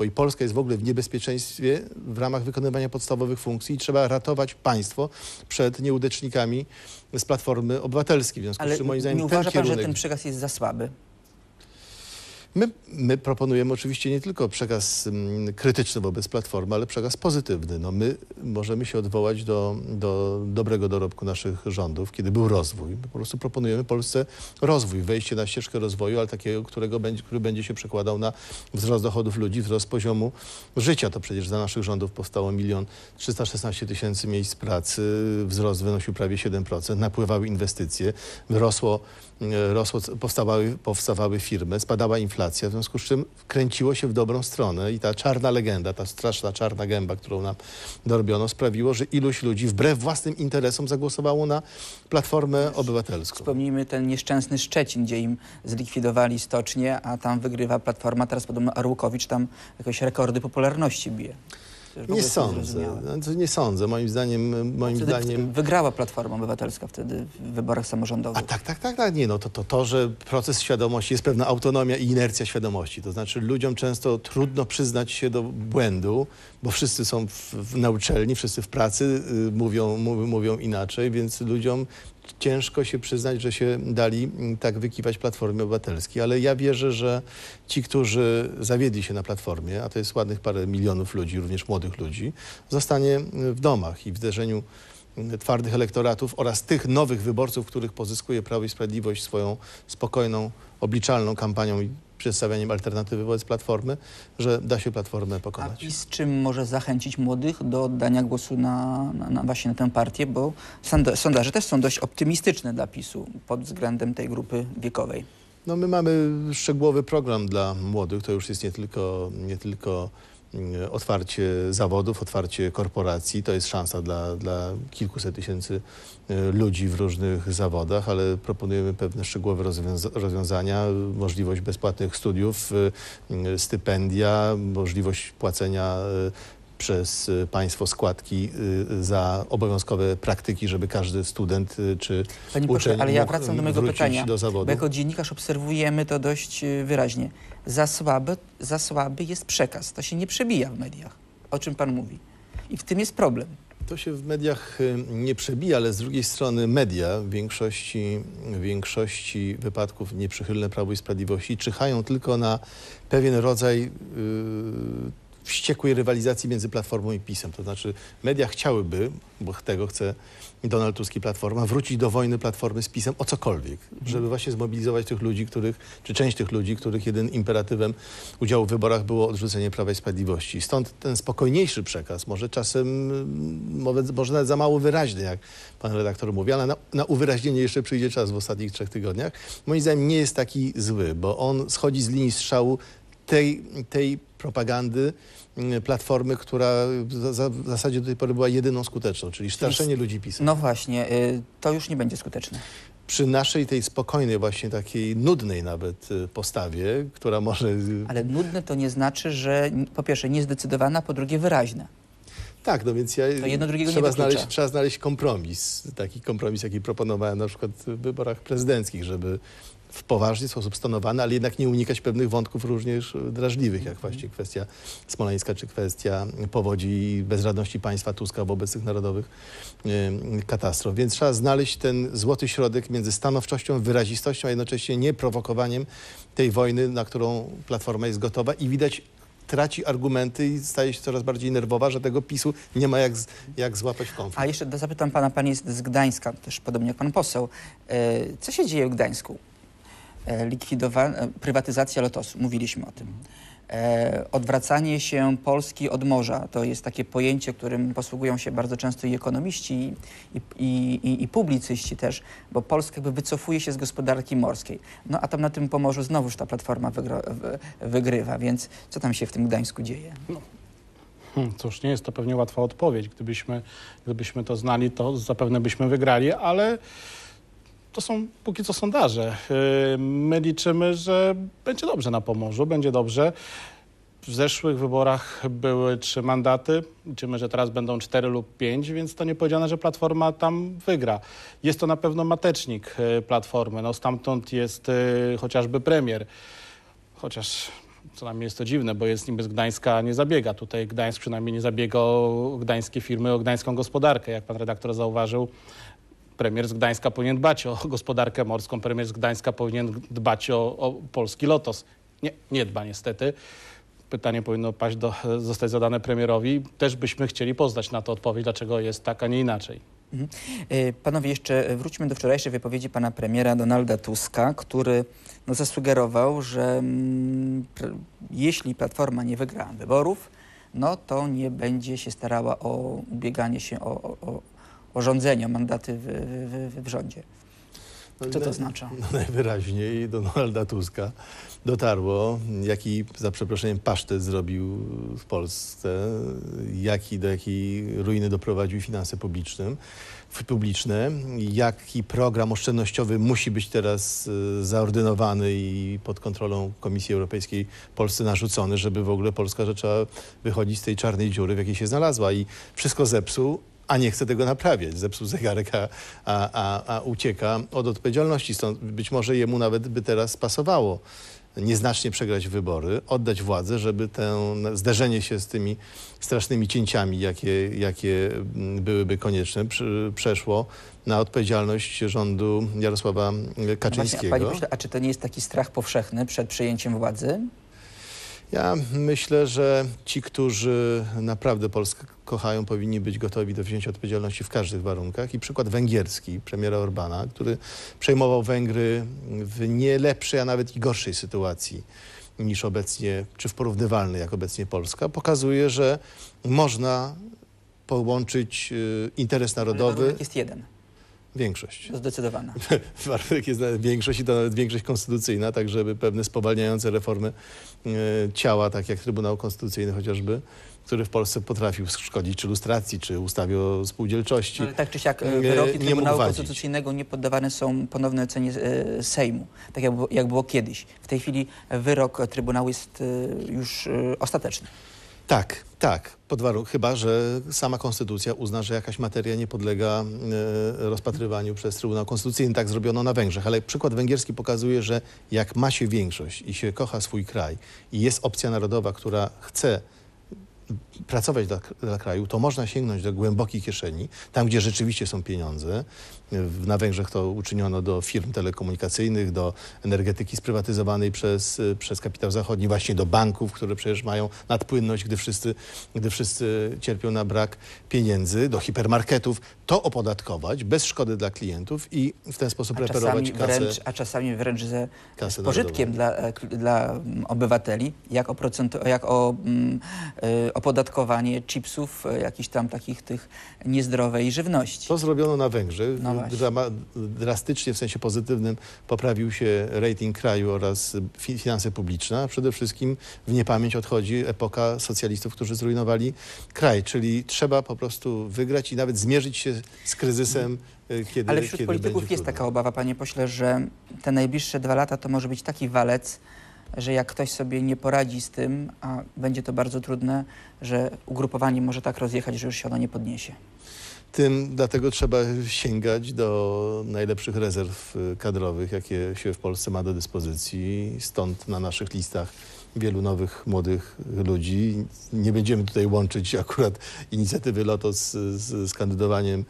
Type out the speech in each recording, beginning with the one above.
państwo i Polska jest w ogóle w niebezpieczeństwie w ramach wykonywania podstawowych funkcji i trzeba ratować państwo przed nieudecznikami z Platformy Obywatelskiej. W związku z Ale czym moim zdaniem nie uważa pan, że kierunek... ten przekaz jest za słaby? My, my proponujemy oczywiście nie tylko przekaz mm, krytyczny wobec Platformy, ale przekaz pozytywny. No my możemy się odwołać do, do dobrego dorobku naszych rządów, kiedy był rozwój. My po prostu proponujemy Polsce rozwój, wejście na ścieżkę rozwoju, ale takiego, którego będzie, który będzie się przekładał na wzrost dochodów ludzi, wzrost poziomu życia. To przecież za naszych rządów powstało milion 316 tysięcy miejsc pracy, wzrost wynosił prawie 7%, napływały inwestycje, rosło, e, rosło powstawały, powstawały firmy, spadała inflacja, w związku z czym kręciło się w dobrą stronę i ta czarna legenda, ta straszna czarna gęba, którą nam dorobiono, sprawiło, że iluś ludzi wbrew własnym interesom zagłosowało na Platformę Obywatelską. Wspomnijmy ten nieszczęsny Szczecin, gdzie im zlikwidowali stocznię, a tam wygrywa Platforma. Teraz podobno Arłukowicz tam jakieś rekordy popularności bije. Nie sądzę, no, to nie sądzę. Moim zdaniem, moim Wtedy zdaniem wygrała Platforma Obywatelska wtedy w wyborach A samorządowych. tak, tak, tak, tak. Nie, no to, to, to, że proces świadomości jest pewna autonomia i inercja świadomości. To znaczy ludziom często trudno przyznać się do błędu, bo wszyscy są w, w, na uczelni, wszyscy w pracy y, mówią, mówią, mówią inaczej, więc ludziom ciężko się przyznać, że się dali mm, tak wykiwać Platformie Obywatelskiej. Ale ja wierzę, że ci, którzy zawiedli się na Platformie, a to jest ładnych parę milionów ludzi, również młodych ludzi, zostanie y, w domach i w zderzeniu twardych elektoratów oraz tych nowych wyborców, których pozyskuje Prawo i Sprawiedliwość swoją spokojną, obliczalną kampanią i przedstawianiem alternatywy wobec Platformy, że da się Platformę A pokonać. PiS czym może zachęcić młodych do oddania głosu na, na, na właśnie na tę partię, bo sonda, sondaże też są dość optymistyczne dla PiSu pod względem tej grupy wiekowej. No my mamy szczegółowy program dla młodych, to już jest nie tylko, nie tylko otwarcie zawodów, otwarcie korporacji, to jest szansa dla, dla kilkuset tysięcy y, ludzi w różnych zawodach, ale proponujemy pewne szczegółowe rozwiąza- rozwiązania, możliwość bezpłatnych studiów, y, stypendia, możliwość płacenia przez y, państwo składki y, za obowiązkowe praktyki, żeby każdy student y, czy Panie uczeń pośle, ale ja wracam do mojego pytania, do zawodu. bo jako dziennikarz obserwujemy to dość wyraźnie. Za słaby, za słaby jest przekaz, to się nie przebija w mediach, o czym pan mówi. I w tym jest problem. To się w mediach nie przebija, ale z drugiej strony media w większości, w większości wypadków nieprzychylne Prawu i Sprawiedliwości czyhają tylko na pewien rodzaj y, wściekłej rywalizacji między Platformą i PiSem. To znaczy media chciałyby, bo tego chce Donald Tusk i Platforma, wrócić do wojny Platformy z PiSem o cokolwiek, żeby właśnie zmobilizować tych ludzi, których, czy część tych ludzi, których jeden imperatywem udziału w wyborach było odrzucenie Prawa i Sprawiedliwości. Stąd ten spokojniejszy przekaz, może czasem, mm, może nawet za mało wyraźny, jak pan redaktor mówi, ale na, na uwyraźnienie jeszcze przyjdzie czas w ostatnich trzech tygodniach. Moim zdaniem nie jest taki zły, bo on schodzi z linii strzału tej, tej propagandy mm, Platformy, która w, za, w zasadzie do tej pory była jedyną skuteczną, czyli straszenie ludzi PiSem. No właśnie, y, to już nie będzie skuteczne. Przy naszej tej spokojnej, właśnie takiej nudnej nawet y, postawie, która może... Ale nudne to nie znaczy, że po pierwsze niezdecydowana, po drugie wyraźne. Tak, no więc ja, To jedno drugiego nie trzeba, wyklucza. znaleźć, trzeba znaleźć kompromis. Taki kompromis, jaki proponowałem na przykład w wyborach prezydenckich, żeby w poważny sposób stonowany, ale jednak nie unikać pewnych wątków również drażliwych, jak właśnie kwestia smoleńska, czy kwestia powodzi i bezradności państwa Tuska wobec tych narodowych y, katastrof. Więc trzeba znaleźć ten złoty środek między stanowczością, wyrazistością, a jednocześnie nieprowokowaniem tej wojny, na którą Platforma jest gotowa i widać traci argumenty i staje się coraz bardziej nerwowa, że tego PiSu nie ma jak, jak złapać w konflikt. A jeszcze zapytam pana, pan jest z Gdańska, też podobnie jak pan poseł. E, Co się dzieje w Gdańsku? E, Likwidowa- e, prywatyzacja Lotosu, mówiliśmy o tym. E, Odwracanie się Polski od morza to jest takie pojęcie, którym posługują się bardzo często i ekonomiści, i, i, i, i publicyści też, bo Polska jakby wycofuje się z gospodarki morskiej. No a tam na tym Pomorzu znowuż ta platforma wygro, w, wygrywa, więc co tam się w tym Gdańsku dzieje? Hmm, cóż, nie jest to pewnie łatwa odpowiedź. Gdybyśmy, gdybyśmy to znali, to zapewne byśmy wygrali, ale to są póki co sondaże. Yy, My liczymy, że będzie dobrze na Pomorzu, będzie dobrze. W zeszłych wyborach były trzy mandaty. Liczymy, że teraz będą cztery lub pięć, więc to nie powiedziane, że Platforma tam wygra. Jest to na pewno matecznik yy, Platformy. No, stamtąd jest yy, chociażby premier. Chociaż co nam jest to dziwne, bo jest niby z Gdańska, nie zabiega. Tutaj Gdańsk przynajmniej nie zabiega o gdańskie firmy, o gdańską gospodarkę. Jak pan redaktor zauważył, premier z Gdańska powinien dbać o gospodarkę morską, premier z Gdańska powinien dbać o, o polski lotos. Nie, nie dba niestety. Pytanie powinno paść do, zostać zadane premierowi. Też byśmy chcieli poznać na to odpowiedź, dlaczego jest tak, a nie inaczej. Mhm. E, Panowie, jeszcze wróćmy do wczorajszej wypowiedzi pana premiera Donalda Tuska, który no, zasugerował, że mm, jeśli Platforma nie wygra wyborów, no to nie będzie się starała o ubieganie się o, o, o, o rządzenie, o mandaty w, w, w, w rządzie. Co to No, oznacza? No, najwyraźniej do Donalda Tuska dotarło, jaki za przeproszeniem pasztet zrobił w Polsce, jaki, do jakiej ruiny doprowadził finanse publiczne, publiczne, jaki program oszczędnościowy musi być teraz y, zaordynowany i pod kontrolą Komisji Europejskiej Polsce narzucony, żeby w ogóle Polska zaczęła wychodzić z tej czarnej dziury, w jakiej się znalazła i wszystko zepsuł, a nie chce tego naprawiać. Zepsuł zegarek, a, a, a, ucieka od odpowiedzialności. Stąd być może jemu nawet by teraz pasowało nieznacznie przegrać wybory, oddać władzę, żeby to zderzenie się z tymi strasznymi cięciami, jakie, jakie mm, byłyby konieczne, przeszło na odpowiedzialność rządu Jarosława No Właśnie, Kaczyńskiego. a, panie pośle, a czy to nie jest taki strach powszechny przed przejęciem władzy? Ja myślę, że ci, którzy naprawdę Polskę kochają, powinni być gotowi do wzięcia odpowiedzialności w każdych warunkach. I przykład węgierski premiera Orbana, który przejmował Węgry w nie lepszej, a nawet i gorszej sytuacji niż obecnie, czy w porównywalnej jak obecnie Polska, pokazuje, że można połączyć y, interes Ale narodowy, warunek jest jeden, większość. zdecydowana. Warunek jest nawet większość i to nawet większość konstytucyjna, tak żeby pewne spowalniające reformy e, ciała, tak jak Trybunał Konstytucyjny chociażby, który w Polsce potrafił szkodzić czy lustracji, czy ustawie o spółdzielczości. Ale tak czy siak e, wyroki Trybunału. Konstytucyjnego nie poddawane są ponownej ocenie e, Sejmu, tak jak było, jak było kiedyś. W tej chwili wyrok Trybunału jest już ostateczny. Tak, tak, pod chyba że sama konstytucja uzna, że jakaś materia nie podlega e, rozpatrywaniu przez Trybunał Konstytucyjny. Tak zrobiono na Węgrzech, ale przykład węgierski pokazuje, że jak ma się większość i się kocha swój kraj i jest opcja narodowa, która chce pracować dla, dla kraju, to można sięgnąć do głębokiej kieszeni, tam gdzie rzeczywiście są pieniądze. Na Węgrzech to uczyniono do firm telekomunikacyjnych, do energetyki sprywatyzowanej przez, przez kapitał zachodni, właśnie do banków, które przecież mają nadpłynność, gdy wszyscy, gdy wszyscy cierpią na brak pieniędzy, do hipermarketów. To opodatkować bez szkody dla klientów i w ten sposób A reperować kasę. wręcz, a czasami wręcz ze z pożytkiem dla, e, dla mm, obywateli, jak, oprocentu- jak o mm, e, opodatkowanie chipsów, e, jakichś tam takich tych niezdrowej żywności. To zrobiono na Węgrzech. No drastycznie w sensie pozytywnym poprawił się rating kraju oraz fi, finanse publiczne, przede wszystkim w niepamięć odchodzi epoka socjalistów, którzy zrujnowali kraj. Czyli trzeba po prostu wygrać i nawet zmierzyć się z kryzysem, y, kiedy Ale wśród polityków jest trudno. taka obawa, panie pośle, że te najbliższe dwa lata to może być taki walec, że jak ktoś sobie nie poradzi z tym, a będzie to bardzo trudne, że ugrupowanie może tak rozjechać, że już się ono nie podniesie. Tym dlatego trzeba sięgać do najlepszych rezerw y, kadrowych, jakie się w Polsce ma do dyspozycji. Stąd na naszych listach wielu nowych, młodych ludzi. Nie będziemy tutaj łączyć akurat inicjatywy LOTO z, z, z kandydowaniem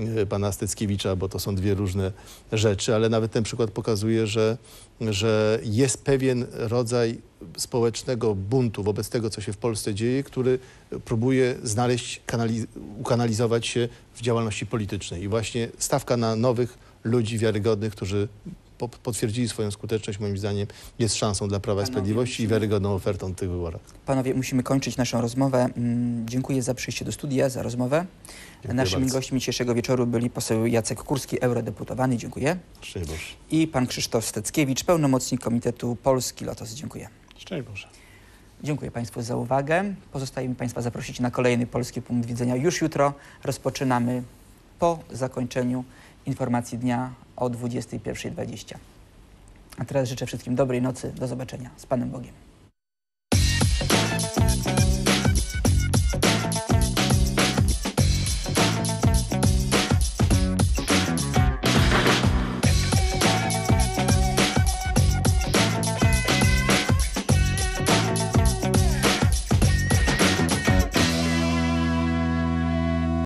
y, pana Steckiewicza, bo to są dwie różne rzeczy, ale nawet ten przykład pokazuje, że, że jest pewien rodzaj społecznego buntu wobec tego, co się w Polsce dzieje, który próbuje znaleźć, kanali- ukanalizować się w działalności politycznej. I właśnie stawka na nowych ludzi wiarygodnych, którzy potwierdzili swoją skuteczność, moim zdaniem, jest szansą dla Prawa i Sprawiedliwości i wiarygodną ofertą w tych wyborach. Panowie, musimy kończyć naszą rozmowę. Mm, Dziękuję za przyjście do studia, za rozmowę. Dziękuję Naszymi bardzo. gośćmi dzisiejszego wieczoru byli poseł Jacek Kurski, eurodeputowany, dziękuję, Szczęść Boże. i pan Krzysztof Steckiewicz, pełnomocnik Komitetu Polski Lotos. Dziękuję. Szczęść Boże. Dziękuję Państwu za uwagę. Pozostaje mi Państwa zaprosić na kolejny Polski Punkt Widzenia już jutro. Rozpoczynamy po zakończeniu informacji dnia o 21.20. A teraz życzę wszystkim dobrej nocy. Do zobaczenia. Z Panem Bogiem.